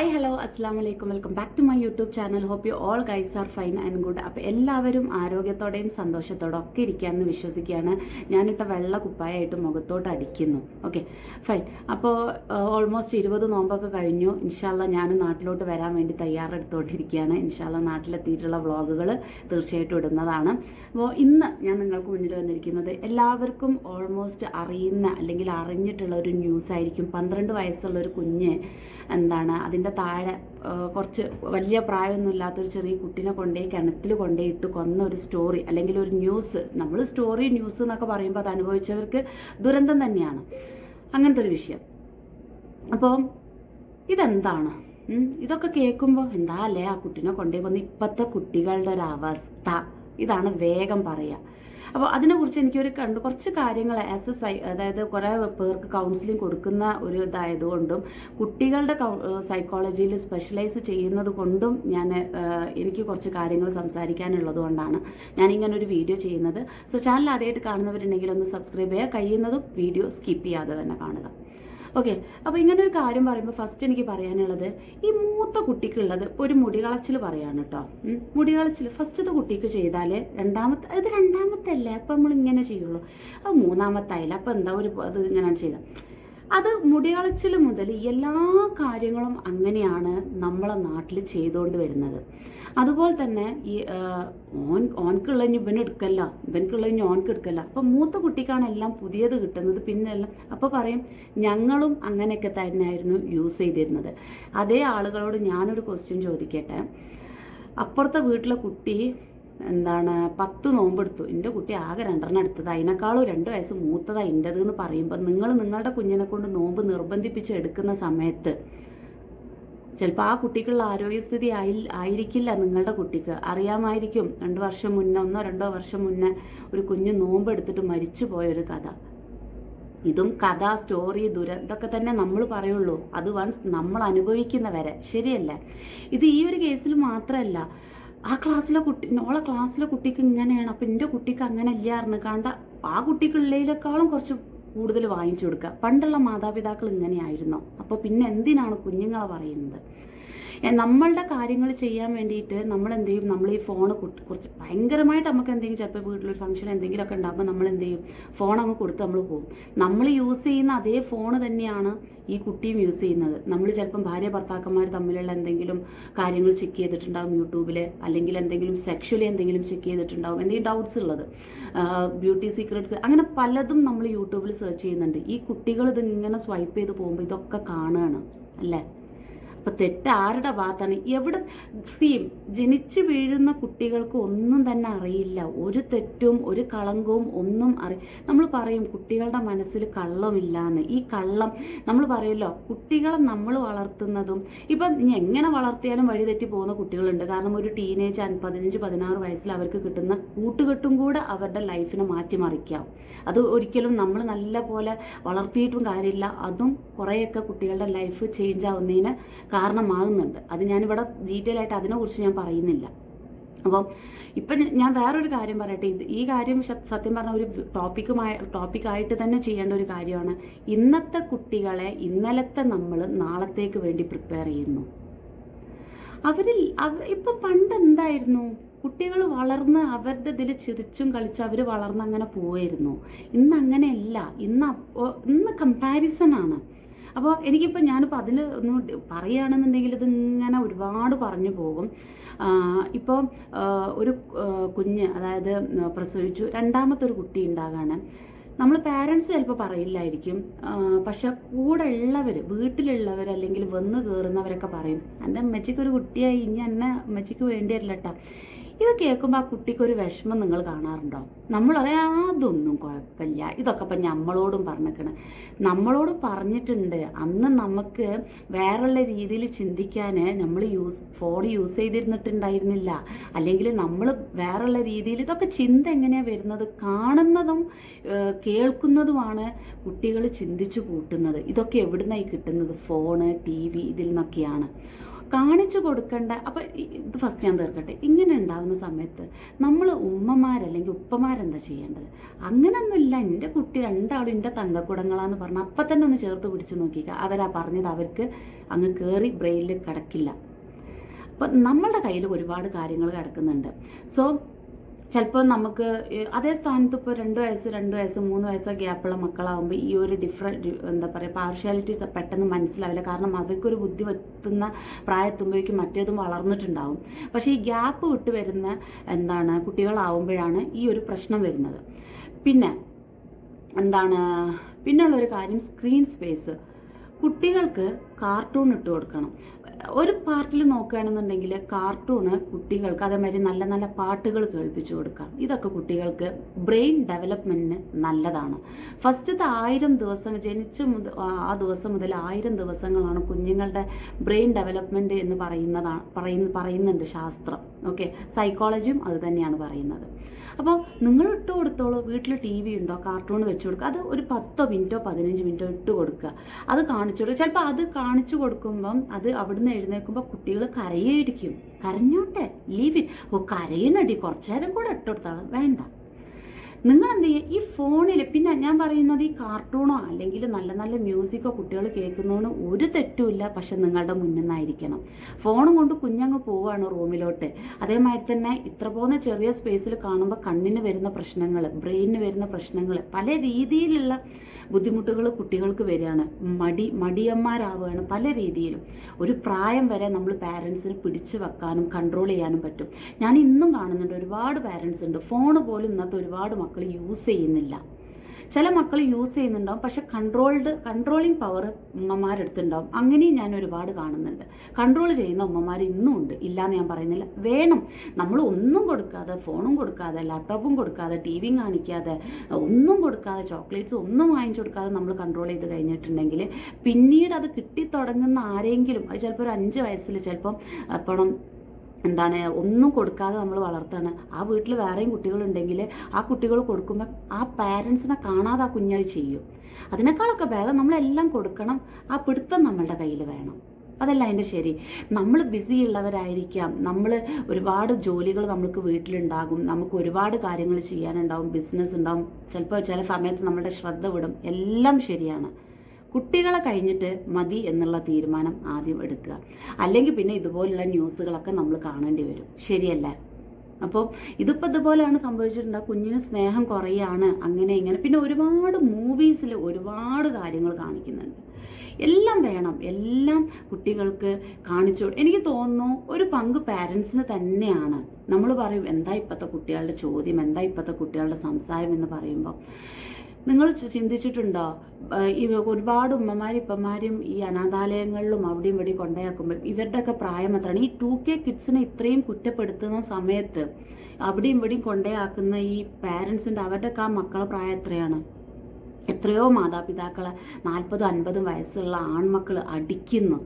Hi hello അസ്സാം വലൈക്കും welcome back to my YouTube channel hope you all guys are fine and good അപ്പോൾ എല്ലാവരും ആരോഗ്യത്തോടെയും സന്തോഷത്തോടെ ഒക്കെ ഇരിക്കാമെന്ന് വിശ്വസിക്കുകയാണ്. ഞാനിട്ട വെള്ള കുപ്പായായിട്ട് മുഖത്തോട്ട് അടിക്കുന്നു. ഓക്കെ ഫൈൻ അപ്പോൾ ഓൾമോസ്റ്റ് ഇരുപത് നോമ്പൊക്കെ കഴിഞ്ഞു. ഇൻഷാല്ല ഞാൻ നാട്ടിലോട്ട് വരാൻ വേണ്ടി തയ്യാറെടുത്തുകൊണ്ടിരിക്കുകയാണ് ഇൻഷാല്ല നാട്ടിലെത്തിയിട്ടുള്ള വ്ളോഗുകൾ തീർച്ചയായിട്ടും ഇടുന്നതാണ്. അപ്പോൾ ഇന്ന് ഞാൻ നിങ്ങൾക്ക് മുന്നിൽ വന്നിരിക്കുന്നത് എല്ലാവർക്കും ഓൾമോസ്റ്റ് അറിയുന്ന അല്ലെങ്കിൽ അറിഞ്ഞിട്ടുള്ള ഒരു ന്യൂസ് ആയിരിക്കും. പന്ത്രണ്ട് വയസ്സുള്ള ഒരു കുഞ്ഞ് എന്താണ് അതിന്റെ താഴെ കുറച്ച് വലിയ പ്രായമൊന്നും ഇല്ലാത്തൊരു ചെറിയ കുട്ടീനെ കൊണ്ടേ കിണറ്റിൽ കൊണ്ടുപോയി ഇട്ട് കൊന്ന ഒരു സ്റ്റോറി അല്ലെങ്കിൽ ഒരു ന്യൂസ് നമ്മൾ സ്റ്റോറി ന്യൂസ് എന്നൊക്കെ പറയുമ്പോൾ അത് അനുഭവിച്ചവർക്ക് ദുരന്തം തന്നെയാണ്. അങ്ങനത്തെ ഒരു വിഷയം. അപ്പോൾ ഇതെന്താണ്? ഇതൊക്കെ കേൾക്കുമ്പോൾ എന്താ അല്ലേ ആ കുട്ടീനെ കൊണ്ടേ കൊന്ന് ഇപ്പോഴത്തെ കുട്ടികളുടെ ഒരു അവസ്ഥ? ഇതാണ് വേഗം പറയുക. അപ്പോൾ അതിനെക്കുറിച്ച് എനിക്കൊരു കണ്ട്. കുറച്ച് കാര്യങ്ങൾ ആസ് എ സൈ അതായത് കുറേ പേർക്ക് കൗൺസിലിംഗ് കൊടുക്കുന്ന ഒരു ഇതായതുകൊണ്ടും കുട്ടികളുടെ സൈക്കോളജിയിൽ സ്പെഷ്യലൈസ് ചെയ്യുന്നത് കൊണ്ടും ഞാൻ എനിക്ക് കുറച്ച് കാര്യങ്ങൾ സംസാരിക്കാനുള്ളത് കൊണ്ടാണ് ഞാനിങ്ങനെ ഒരു വീഡിയോ ചെയ്യുന്നത്. സോ ചാനൽ ആദ്യമായിട്ട് കാണുന്നവരുണ്ടെങ്കിൽ ഒന്ന് സബ്സ്ക്രൈബ് ചെയ്യുക. കഴിയുന്നതും വീഡിയോ സ്കിപ്പ് ചെയ്യാതെ തന്നെ കാണുക. ഓക്കെ അപ്പോൾ ഇങ്ങനെ ഒരു കാര്യം പറയുമ്പോൾ ഫസ്റ്റ് എനിക്ക് പറയാനുള്ളത് ഈ മൂത്ത കുട്ടിക്കുള്ളത് ഒരു മുടികളച്ചിൽ പറയാണ് കേട്ടോ. മുടികളച്ചിൽ ഫസ്റ്റത്തെ കുട്ടിക്ക് ചെയ്താൽ രണ്ടാമത്തെ ഇത് രണ്ടാമത്തെ അല്ലേ അപ്പം നമ്മൾ ഇങ്ങനെ ചെയ്യുള്ളൂ. അത് മൂന്നാമത്തെ ആയില്ല അപ്പം എന്താ ഒരു അത് ഇങ്ങനെയാണ് ചെയ്തത് അത് മുടികളച്ചിൽ മുതൽ എല്ലാ കാര്യങ്ങളും അങ്ങനെയാണ് നമ്മളെ നാട്ടിൽ ചെയ്തുകൊണ്ട് വരുന്നത്. അതുപോലെ തന്നെ ഈ ഓൻ ഓൻക്കുള്ള ഇവന് എടുക്കല്ല. ഇവനക്കുള്ള ഇനി ഓൻക്ക് എടുക്കല്ല. അപ്പം മൂത്ത കുട്ടിക്കാണ് എല്ലാം പുതിയത് കിട്ടുന്നത്. പിന്നെ എല്ലാം അപ്പോൾ പറയും ഞങ്ങളും അങ്ങനെയൊക്കെ തന്നെയായിരുന്നു യൂസ് ചെയ്തിരുന്നത്. അതേ ആളുകളോട് ഞാനൊരു ക്വസ്റ്റ്യൻ ചോദിക്കട്ടെ. അപ്പുറത്തെ വീട്ടിലെ കുട്ടി എന്താണ് പത്ത് നോമ്പെടുത്തു എന്റെ കുട്ടി ആകെ രണ്ടെണ്ണം എടുത്തത്. അതിനേക്കാളും രണ്ട് വയസ്സ് മൂത്തതാണ് എന്റെത് എന്ന് പറയുമ്പോൾ നിങ്ങൾ നിങ്ങളുടെ കുഞ്ഞിനെ കൊണ്ട് നോമ്പ് നിർബന്ധിപ്പിച്ച് എടുക്കുന്ന സമയത്ത് ചിലപ്പോൾ ആ കുട്ടിക്കുള്ള ആരോഗ്യസ്ഥിതി ആയി ആയിരിക്കില്ല നിങ്ങളുടെ കുട്ടിക്ക്. അറിയാമായിരിക്കും രണ്ട് വർഷം മുന്നേ ഒന്നോ രണ്ടോ വർഷം മുന്നേ ഒരു കുഞ്ഞ് നോമ്പ് എടുത്തിട്ട് മരിച്ചു പോയൊരു കഥ. ഇതും കഥ സ്റ്റോറി ദുര ഇതൊക്കെ തന്നെ നമ്മൾ പറയുള്ളൂ. അത് വൺസ് നമ്മൾ അനുഭവിക്കുന്നവരെ. ശരിയല്ല? ഇത് ഈ ഒരു കേസിൽ മാത്രമല്ല ആ ക്ലാസ്സിലെ കുട്ടി ഓളെ ക്ലാസ്സിലെ കുട്ടിക്ക് ഇങ്ങനെയാണ്. അപ്പം എന്റെ കുട്ടിക്ക് അങ്ങനെ ഇല്ലായിരുന്നു കണ്ട ആ കുട്ടിക്കുള്ളതിനേക്കാളും കുറച്ച് കൂടുതൽ വാങ്ങിച്ചു കൊടുക്കുക. പണ്ടുള്ള മാതാപിതാക്കൾ ഇങ്ങനെയായിരുന്നു. അപ്പോൾ പിന്നെ എന്തിനാണ് കുഞ്ഞുങ്ങളെ പറയുന്നത്? നമ്മളുടെ കാര്യങ്ങൾ ചെയ്യാൻ വേണ്ടിയിട്ട് നമ്മൾ എന്ത് ചെയ്യും നമ്മൾ ഈ ഫോൺ കുറച്ച് ഭയങ്കരമായിട്ട് നമുക്ക് എന്തെങ്കിലും ചിലപ്പോൾ വീട്ടിലൊരു ഫംഗ്ഷൻ എന്തെങ്കിലുമൊക്കെ ഉണ്ടാകുമ്പോൾ നമ്മൾ എന്ത് ചെയ്യും ഫോൺ അങ്ങ് കൊടുത്ത് നമ്മൾ പോകും നമ്മൾ യൂസ് ചെയ്യുന്ന അതേ ഫോൺ തന്നെയാണ് ഈ കുട്ടിയും യൂസ് ചെയ്യുന്നത്. നമ്മൾ ചിലപ്പം ഭാര്യ ഭർത്താക്കന്മാർ തമ്മിലുള്ള എന്തെങ്കിലും കാര്യങ്ങൾ ചെക്ക് ചെയ്തിട്ടുണ്ടാകും യൂട്യൂബിൽ അല്ലെങ്കിൽ എന്തെങ്കിലും സെക്ഷലി എന്തെങ്കിലും ചെക്ക് ചെയ്തിട്ടുണ്ടാകും എന്തെങ്കിലും ഡൗട്ട്സ് ഉള്ളത്. ബ്യൂട്ടി സീക്രട്സ് അങ്ങനെ പലതും നമ്മൾ യൂട്യൂബിൽ സെർച്ച് ചെയ്യുന്നുണ്ട്. ഈ കുട്ടികൾ ഇതിങ്ങനെ സ്വൈപ്പ് ചെയ്ത് പോകുമ്പോൾ ഇതൊക്കെ കാണുകയാണ്. അല്ലേ? അപ്പൊ തെറ്റ് ആരുടെ ഭാഗത്താണ്. എവിടെ സീം ജനിച്ചു വീഴുന്ന കുട്ടികൾക്ക് ഒന്നും തന്നെ അറിയില്ല. ഒരു തെറ്റും ഒരു കളങ്കവും ഒന്നും അറി നമ്മൾ പറയും കുട്ടികളുടെ മനസ്സിൽ കള്ളമില്ലാന്ന്. ഈ കള്ളം നമ്മൾ പറയുമല്ലോ കുട്ടികളെ നമ്മൾ വളർത്തുന്നതും ഇപ്പം എങ്ങനെ വളർത്തിയാലും വഴി തെറ്റി പോകുന്ന കുട്ടികളുണ്ട്. കാരണം ഒരു ടീനേജ് പതിനഞ്ച് പതിനാറ് വയസ്സിൽ അവർക്ക് കിട്ടുന്ന കൂട്ടുകെട്ടും കൂടെ അവരുടെ ലൈഫിനെ മാറ്റിമറിക്കാം. അത് ഒരിക്കലും നമ്മൾ നല്ല പോലെ വളർത്തിയിട്ടും കാര്യമില്ല. അതും കുറേയൊക്കെ കുട്ടികളുടെ ലൈഫ് ചേഞ്ച് ആവുന്നതിന് കാരണമാകുന്നുണ്ട്. അത് ഞാനിവിടെ ഡീറ്റെയിൽ ആയിട്ട് അതിനെക്കുറിച്ച് ഞാൻ പറയുന്നില്ല. അപ്പം ഇപ്പം ഞാൻ വേറൊരു കാര്യം പറയട്ടെ. ഇത് ഈ കാര്യം സത്യം പറഞ്ഞ ഒരു ടോപ്പിക്കുമായി ടോപ്പിക്കായിട്ട് തന്നെ ചെയ്യേണ്ട ഒരു കാര്യമാണ്. ഇന്നത്തെ കുട്ടികളെ ഇന്നലത്തെ നമ്മൾ നാളത്തേക്ക് വേണ്ടി പ്രിപ്പയർ ചെയ്യുന്നു. അവരിൽ അവ ഇപ്പം പണ്ട് എന്തായിരുന്നു? കുട്ടികൾ വളർന്ന് അവരുടെ ഇതിൽ ചിരിച്ചും കളിച്ച് അവർ വളർന്ന് അങ്ങനെ പോവായിരുന്നു. ഇന്ന് അങ്ങനെയല്ല. ഇന്ന് ഇന്ന് കമ്പാരിസൺ ആണ്. അപ്പോൾ എനിക്കിപ്പോൾ ഞാനിപ്പോൾ അതിൽ ഒന്ന് പറയുകയാണെന്നുണ്ടെങ്കിൽ ഇത് ഇങ്ങനെ ഒരുപാട് പറഞ്ഞു പോകും. ഇപ്പോൾ ഒരു കുഞ്ഞ് അതായത് പ്രസവിച്ചു. രണ്ടാമത്തെ ഒരു കുട്ടി ഉണ്ടാകാണ്. നമ്മൾ പാരൻസ് ചിലപ്പോൾ പറയില്ലായിരിക്കും. പക്ഷെ കൂടെ ഉള്ളവർ വീട്ടിലുള്ളവർ അല്ലെങ്കിൽ വന്ന് കയറുന്നവരൊക്കെ പറയും. എന്റെ അമ്മച്ചിക്ക് ഒരു കുട്ടിയായി. ഇനി എന്നെ അമ്മച്ചിക്ക് വേണ്ടി വരില്ല കേട്ടോ ഇത് കേൾക്കുമ്പോൾ ആ കുട്ടിക്ക് ഒരു വിഷമം നിങ്ങൾ കാണാറുണ്ടോ? നമ്മൾ പറയാം അതൊന്നും കുഴപ്പമില്ല. ഇതൊക്കെ ഇപ്പം നമ്മളോടും പറഞ്ഞിരിക്കണം. നമ്മളോട് പറഞ്ഞിട്ടുണ്ട്. അന്ന് നമുക്ക് വേറെയുള്ള രീതിയിൽ ചിന്തിക്കാൻ നമ്മൾ യൂസ് ഫോൺ യൂസ് ചെയ്തിരുന്നിട്ടുണ്ടായിരുന്നില്ല. അല്ലെങ്കിൽ നമ്മൾ വേറെയുള്ള രീതിയിൽ ഇതൊക്കെ ചിന്ത എങ്ങനെയാണ് വരുന്നത്? കാണുന്നതും കേൾക്കുന്നതുമാണ് കുട്ടികൾ ചിന്തിച്ചു കൂട്ടുന്നത്. ഇതൊക്കെ എവിടുന്നായി കിട്ടുന്നത്? ഫോണ് ടി വി ഇതിൽ നിന്നൊക്കെയാണ്. കാണിച്ചു കൊടുക്കേണ്ട. അപ്പം ഇത് ഫസ്റ്റ് ഞാൻ തീർക്കട്ടെ. ഇങ്ങനെ ഉണ്ടാകുന്ന സമയത്ത് നമ്മൾ ഉമ്മമാരല്ലെങ്കിൽ ഉപ്പമാരെന്താ ചെയ്യേണ്ടത്? അങ്ങനൊന്നുമില്ല. എന്റെ കുട്ടി രണ്ടാളും എന്റെ തങ്കക്കുടങ്ങളാന്ന് പറഞ്ഞാൽ അപ്പം തന്നെ ഒന്ന് ചേർത്ത് പിടിച്ച് നോക്കിക്കുക അവരാ പറഞ്ഞത് അവർക്ക് അങ്ങ് കയറി ബ്രെയിനിൽ കിടക്കില്ല. അപ്പം നമ്മളുടെ കയ്യിൽ ഒരുപാട് കാര്യങ്ങൾ കിടക്കുന്നുണ്ട്. സോ ചിലപ്പോൾ നമുക്ക് അതേ സ്ഥാനത്ത് ഇപ്പോൾ രണ്ട് വയസ്സ് രണ്ട് വയസ്സ് മൂന്ന് വയസ്സ് ഗ്യാപ്പുള്ള മക്കളാകുമ്പോൾ ഈ ഒരു ഡിഫറെന്റ് എന്താ പറയുക പാർഷ്യാലിറ്റി പെട്ടെന്ന് മനസ്സിലാവില്ല. കാരണം അവർക്കൊരു ബുദ്ധി വെത്തുന്ന പ്രായത്തുമ്പോഴേക്കും മറ്റേതും വളർന്നിട്ടുണ്ടാവും. പക്ഷേ ഈ ഗ്യാപ്പ് വിട്ട് വരുന്ന എന്താണ് കുട്ടികളാവുമ്പോഴാണ് ഈ ഒരു പ്രശ്നം വരുന്നത്. പിന്നെ എന്താണ് പിന്നെയുള്ളൊരു കാര്യം സ്ക്രീൻ സ്പേസ് കുട്ടികൾക്ക് കാർട്ടൂൺ ഇട്ട് കൊടുക്കണം. ഒരു പാർട്ടിൽ നോക്കുകയാണെന്നുണ്ടെങ്കിൽ കാർട്ടൂണ് കുട്ടികൾക്ക് അതേമാതിരി നല്ല നല്ല പാട്ടുകൾ കേൾപ്പിച്ചു കൊടുക്കാം. ഇതൊക്കെ കുട്ടികൾക്ക് ബ്രെയിൻ ഡെവലപ്മെന്റിന് നല്ലതാണ്. ഫസ്റ്റത്തെ ആയിരം ദിവസം ജനിച്ച മുതൽ ആ ദിവസം മുതൽ ആയിരം ദിവസങ്ങളാണ് കുഞ്ഞുങ്ങളുടെ ബ്രെയിൻ ഡെവലപ്മെന്റ് എന്ന് പറയുന്നതാണ് പറയുന്നുണ്ട് ശാസ്ത്രം. ഓക്കെ സൈക്കോളജിയും അത് തന്നെയാണ് പറയുന്നത്. അപ്പോൾ നിങ്ങൾ ഇട്ട് കൊടുത്തോളൂ വീട്ടിൽ ടി വി ഉണ്ടോ കാർട്ടൂൺ വെച്ച് കൊടുക്കുക. അത് ഒരു പത്തോ മിനിറ്റോ പതിനഞ്ച് മിനിറ്റോ ഇട്ട് കൊടുക്കുക. അത് കാണിച്ചു കൊടുക്കുക. ചിലപ്പോൾ അത് കാണിച്ചു കൊടുക്കുമ്പം അത് അവിടുന്ന് എഴുന്നേൽക്കുമ്പോൾ കുട്ടികൾ കരയായിരിക്കും കരഞ്ഞോട്ടെ ലീവ് ഓ കരയുന്നടി കുറച്ചു നേരം കൂടെ ഇട്ട് കൊടുത്താൽ വേണ്ട. നിങ്ങൾ എന്ത് ചെയ്യുക ഈ ഫോണിൽ പിന്നെ ഞാൻ പറയുന്നത് ഈ കാർട്ടൂണോ അല്ലെങ്കിൽ നല്ല നല്ല മ്യൂസിക്കോ കുട്ടികൾ കേൾക്കുന്നതിന് ഒരു തെറ്റുമില്ല പക്ഷെ നിങ്ങളുടെ മുന്നിൽ നിന്നായിരിക്കണം. ഫോണും കൊണ്ട് കുഞ്ഞങ്ങ് പോവുകയാണ് റൂമിലോട്ട്. അതേമാതിരി തന്നെ ഇത്ര പോകുന്ന ചെറിയ സ്പേസിൽ കാണുമ്പോൾ കണ്ണിന് വരുന്ന പ്രശ്നങ്ങൾ ബ്രെയിനിന് വരുന്ന പ്രശ്നങ്ങൾ പല രീതിയിലുള്ള ബുദ്ധിമുട്ടുകൾ കുട്ടികൾക്ക് വരികയാണ്. മടി മടിയന്മാരാവുകയാണ് പല രീതിയിലും. ഒരു പ്രായം വരെ നമ്മൾ പാരൻസിന് പിടിച്ചു വെക്കാനും കൺട്രോൾ ചെയ്യാനും പറ്റും. ഞാൻ ഇന്നും കാണുന്നുണ്ട് ഒരുപാട് പാരൻസ് ഉണ്ട്. ഫോൺ പോലും ഇന്നത്തെ ഒരുപാട് മക്കൾ യൂസ് ചെയ്യുന്നില്ല. ചില മക്കൾ യൂസ് ചെയ്യുന്നുണ്ടാവും. പക്ഷെ കൺട്രോൾഡ് കൺട്രോളിങ് പവർ ഉമ്മമാരെടുത്തുണ്ടാവും. അങ്ങനെയും ഞാൻ ഒരുപാട് കാണുന്നുണ്ട്. കൺട്രോൾ ചെയ്യുന്ന ഉമ്മമാർ ഇന്നും ഉണ്ട്. ഇല്ലാന്ന് ഞാൻ പറയുന്നില്ല. വേണം. നമ്മൾ ഒന്നും കൊടുക്കാതെ ഫോണും കൊടുക്കാതെ ലാപ്ടോപ്പും കൊടുക്കാതെ ടി വിയും കാണിക്കാതെ ഒന്നും കൊടുക്കാതെ ചോക്ലേറ്റ്സ് ഒന്നും വാങ്ങിച്ചു കൊടുക്കാതെ നമ്മൾ കൺട്രോൾ ചെയ്ത് കഴിഞ്ഞിട്ടുണ്ടെങ്കിൽ പിന്നീട് അത് കിട്ടിത്തുടങ്ങുന്ന ആരെങ്കിലും അത് ചിലപ്പോൾ ഒരു അഞ്ച് വയസ്സിൽ ചിലപ്പം അപ്പം എന്താണ് ഒന്നും കൊടുക്കാതെ നമ്മൾ വളർത്താണ്. ആ വീട്ടിൽ വേറെയും കുട്ടികളുണ്ടെങ്കിൽ ആ കുട്ടികൾ കൊടുക്കുമ്പോൾ ആ പാരൻസിനെ കാണാതെ ആ കുഞ്ഞായി ചെയ്യും. അതിനേക്കാളൊക്കെ ഭേദം നമ്മളെല്ലാം കൊടുക്കണം ആ പിടുത്തം നമ്മളുടെ കയ്യിൽ വേണം. അതല്ല അതിന്റെ ശരി. നമ്മൾ ബിസി ഉള്ളവരായിരിക്കാം. നമ്മൾ ഒരുപാട് ജോലികൾ നമുക്ക് വീട്ടിലുണ്ടാകും. നമുക്ക് ഒരുപാട് കാര്യങ്ങൾ ചെയ്യാനുണ്ടാവും. ബിസിനസ് ഉണ്ടാവും. ചിലപ്പോൾ ചില സമയത്ത് നമ്മളുടെ ശ്രദ്ധ വിടും. എല്ലാം ശരിയാണ്. കുട്ടികളെ കഴിഞ്ഞിട്ട് മതി എന്നുള്ള തീരുമാനം ആദ്യം എടുക്കുക. അല്ലെങ്കിൽ പിന്നെ ഇതുപോലുള്ള ന്യൂസുകളൊക്കെ നമ്മൾ കാണേണ്ടി വരും. ശരിയല്ലേ. അപ്പോൾ ഇതിപ്പോൾ ഇതുപോലെയാണ് സംഭവിച്ചിട്ടുണ്ട്. കുഞ്ഞിന് സ്നേഹം കുറയാണ് അങ്ങനെ ഇങ്ങനെ. പിന്നെ ഒരുപാട് മൂവീസിൽ ഒരുപാട് കാര്യങ്ങൾ കാണിക്കുന്നുണ്ട്. എല്ലാം വേണം. എല്ലാം കുട്ടികൾക്ക് കാണിച്ചു എനിക്ക് തോന്നുന്നു ഒരു പങ്ക് പാരൻസിന് തന്നെയാണ്. നമ്മൾ പറയും എന്താ ഇപ്പോഴത്തെ കുട്ടികളുടെ ചോദ്യം? എന്താ ഇപ്പോഴത്തെ കുട്ടികളുടെ സംസാരം? എന്ന് പറയുമ്പോൾ നിങ്ങൾ ചിന്തിച്ചിട്ടുണ്ടോ? ഈ ഒരുപാട് ഉമ്മമാരും ഇപ്പന്മാരും ഈ അനാഥാലയങ്ങളിലും അവിടെയും ഇവിടെയും കൊണ്ടയാക്കുമ്പോൾ ഇവരുടെയൊക്കെ പ്രായം എത്രയാണ്? ഈ ടു കെ കിഡ്സിനെ ഇത്രയും കുറ്റപ്പെടുത്തുന്ന സമയത്ത് അവിടെയും ഇവിടെയും കൊണ്ടയാക്കുന്ന ഈ പാരൻസിന്റെ അവരുടെയൊക്കെ ആ മക്കളെ പ്രായം എത്രയാണ്? എത്രയോ മാതാപിതാക്കളെ നാൽപ്പതും അൻപതും വയസ്സുള്ള ആൺമക്കൾ അടിക്കുന്നു.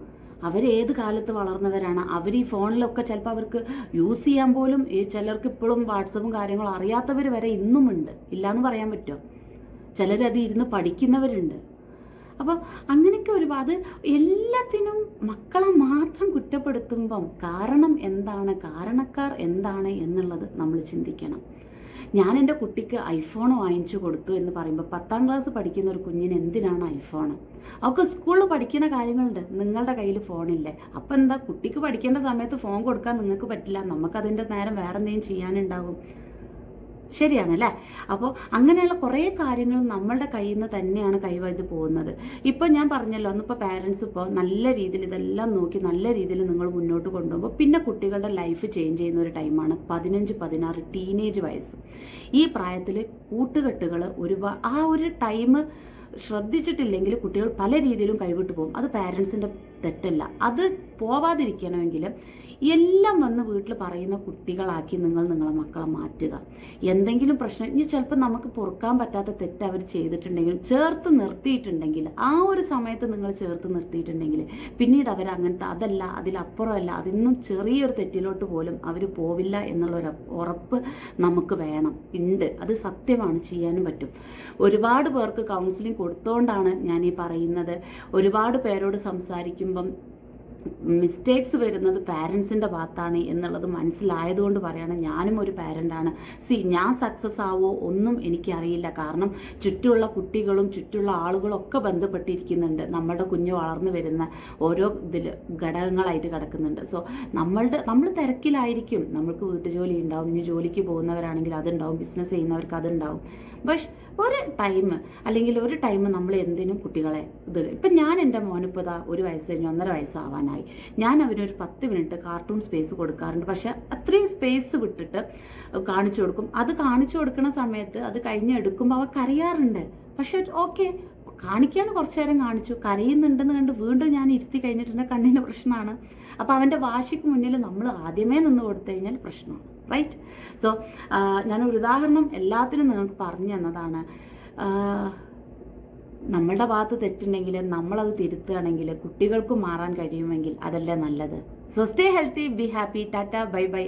അവരേത് കാലത്ത് വളർന്നവരാണ്? അവർ ഈ ഫോണിലൊക്കെ ചിലപ്പോൾ അവർക്ക് യൂസ് ചെയ്യാൻ പോലും ഈ ചിലർക്ക് ഇപ്പോഴും വാട്സപ്പും കാര്യങ്ങളും അറിയാത്തവർ വരെ ഇന്നുമുണ്ട്. ഇല്ലയെന്ന് പറയാൻ പറ്റുമോ? ചിലരത് ഇരുന്ന് പഠിക്കുന്നവരുണ്ട്. അപ്പോൾ അങ്ങനെയൊക്കെ ഒരുപാട് എല്ലാത്തിനും മക്കളെ മാത്രം കുറ്റപ്പെടുത്തുമ്പം കാരണം എന്താണ് കാരണക്കാർ എന്താണ് എന്നുള്ളത് നമ്മൾ ചിന്തിക്കണം. ഞാൻ എന്റെ കുട്ടിക്ക് ഐഫോൺ വാങ്ങിച്ചു കൊടുത്തു എന്ന് പറയുമ്പോൾ പത്താം ക്ലാസ് പഠിക്കുന്ന ഒരു കുഞ്ഞിന് എന്തിനാണ് ഐഫോൺ അവൾക്ക് സ്കൂളിൽ പഠിക്കുന്ന കാര്യങ്ങളുണ്ട്. നിങ്ങളുടെ കയ്യിൽ ഫോണില്ലേ അപ്പം എന്താ? കുട്ടിക്ക് പഠിക്കേണ്ട സമയത്ത് ഫോൺ കൊടുക്കാൻ നിങ്ങൾക്ക് പറ്റില്ല. നമുക്കതിന്റെ നേരം വേറെ എന്തെങ്കിലും ചെയ്യാനുണ്ടാകും ശരിയാണ് അല്ലേ അപ്പോൾ അങ്ങനെയുള്ള കുറേ കാര്യങ്ങൾ നമ്മളുടെ കയ്യിൽ നിന്ന് തന്നെയാണ് കൈവന്ന് പോകുന്നത്. ഇപ്പോൾ ഞാൻ പറഞ്ഞല്ലോ അന്നിപ്പോൾ പാരൻസ് ഇപ്പോൾ നല്ല രീതിയിൽ ഇതെല്ലാം നോക്കി നല്ല രീതിയിൽ നിങ്ങൾ മുന്നോട്ട് കൊണ്ടുപോകുമ്പോൾ പിന്നെ കുട്ടികളുടെ ലൈഫ് ചേഞ്ച് ചെയ്യുന്ന ഒരു ടൈമാണ് പതിനഞ്ച് പതിനാറ് ടീനേജ് വയസ്സ്. ഈ പ്രായത്തിൽ കൂട്ടുകെട്ടുകൾ ഒരു ആ ഒരു ടൈം ശ്രദ്ധിച്ചിട്ടില്ലെങ്കിൽ കുട്ടികൾ പല രീതിയിലും കൈവിട്ട് പോകും. അത് പാരൻസിന്റെ തെറ്റല്ല. അത് പോവാതിരിക്കണമെങ്കിൽ എല്ലാം വന്ന് വീട്ടിൽ പറയുന്ന കുട്ടികളാക്കി നിങ്ങൾ നിങ്ങളെ മക്കളെ മാറ്റുക. എന്തെങ്കിലും പ്രശ്നം ഇനി ചിലപ്പോൾ നമുക്ക് പൊറുക്കാൻ പറ്റാത്ത തെറ്റ് അവർ ചെയ്തിട്ടുണ്ടെങ്കിൽ ചേർത്ത് നിർത്തിയിട്ടുണ്ടെങ്കിൽ ആ ഒരു സമയത്ത് നിങ്ങൾ ചേർത്ത് നിർത്തിയിട്ടുണ്ടെങ്കിൽ പിന്നീട് അവർ അങ്ങനത്തെ അതല്ല അതിലപ്പുറമല്ല അതിന്നും ചെറിയൊരു തെറ്റിലോട്ട് പോലും അവർ പോവില്ല എന്നുള്ളൊരു ഉറപ്പ് നമുക്ക് വേണം. ഉണ്ട്. അത് സത്യമാണ്. ചെയ്യാനും പറ്റും. ഒരുപാട് പേർക്ക് കൗൺസിലിംഗ് കൊടുത്തോണ്ടാണ് ഞാൻ ഈ പറയുന്നത്. ഒരുപാട് പേരോട് സംസാരിക്കുമ്പം മിസ്റ്റേക്സ് വരുന്നത് പാരൻസിന്റെ ഭാഗത്താണ് എന്നുള്ളത് മനസ്സിലായതുകൊണ്ട് പറയുകയാണ് ഞാനും ഒരു പാരന്റാണ് സി ഞാൻ സക്സസ് ആവോ ഒന്നും എനിക്കറിയില്ല. കാരണം ചുറ്റുമുള്ള കുട്ടികളും ചുറ്റുള്ള ആളുകളും ഒക്കെ ബന്ധപ്പെട്ടിരിക്കുന്നുണ്ട്. നമ്മളുടെ കുഞ്ഞ് വളർന്നു വരുന്ന ഓരോ ഇതിൽ ഘടകങ്ങളായിട്ട് കിടക്കുന്നുണ്ട്. സോ നമ്മളുടെ നമ്മൾ തിരക്കിലായിരിക്കും. നമ്മൾക്ക് വീട്ടുജോലി ഉണ്ടാവും. ഇനി ജോലിക്ക് പോകുന്നവരാണെങ്കിൽ അതുണ്ടാവും. ബിസിനസ് ചെയ്യുന്നവർക്ക് അതുണ്ടാവും. പക്ഷെ ഒരു ടൈം അല്ലെങ്കിൽ ഒരു ടൈം നമ്മൾ എന്തിനും കുട്ടികളെ ഇത് ഇപ്പം ഞാൻ എന്റെ മോനിപ്പോൾ ഇതാ ഒരു വയസ്സ് കഴിഞ്ഞ് ഒന്നര വയസ്സാവാനായി. ഞാൻ അവനൊരു പത്ത് മിനിറ്റ് കാർട്ടൂൺ സ്പേസ് കൊടുക്കാറുണ്ട്. പക്ഷെ അത്രയും സ്പേസ് വിട്ടിട്ട് കാണിച്ചു കൊടുക്കും. അത് കാണിച്ചു കൊടുക്കുന്ന സമയത്ത് അത് കഴിഞ്ഞ് എടുക്കുമ്പോൾ അവ കരയാറുണ്ട് പക്ഷെ ഓക്കെ കാണിക്കാൻ കുറച്ചു നേരം കാണിച്ചു. കരയുന്നുണ്ടെന്ന് കണ്ട് വീണ്ടും ഞാൻ ഇരുത്തി കഴിഞ്ഞിട്ടുണ്ട് കണ്ണിന്റെ പ്രശ്നമാണ്. അപ്പോൾ അവന്റെ വാശിക്ക് മുന്നിൽ നമ്മൾ ആദ്യമേ നിന്ന് കൊടുത്തു കഴിഞ്ഞാൽ പ്രശ്നമാണ്. റൈറ്റ് സോ ഞാനൊരു ഉദാഹരണം എല്ലാത്തിനും നിങ്ങൾക്ക് പറഞ്ഞു തന്നതാണ്. നമ്മളുടെ ഭാഗത്ത് തെറ്റുണ്ടെങ്കിൽ നമ്മളത് തിരുത്തുകയാണെങ്കിൽ കുട്ടികൾക്ക് മാറാൻ കഴിയുമെങ്കിൽ അതല്ലേ നല്ലത്. So stay healthy be happy tata bye bye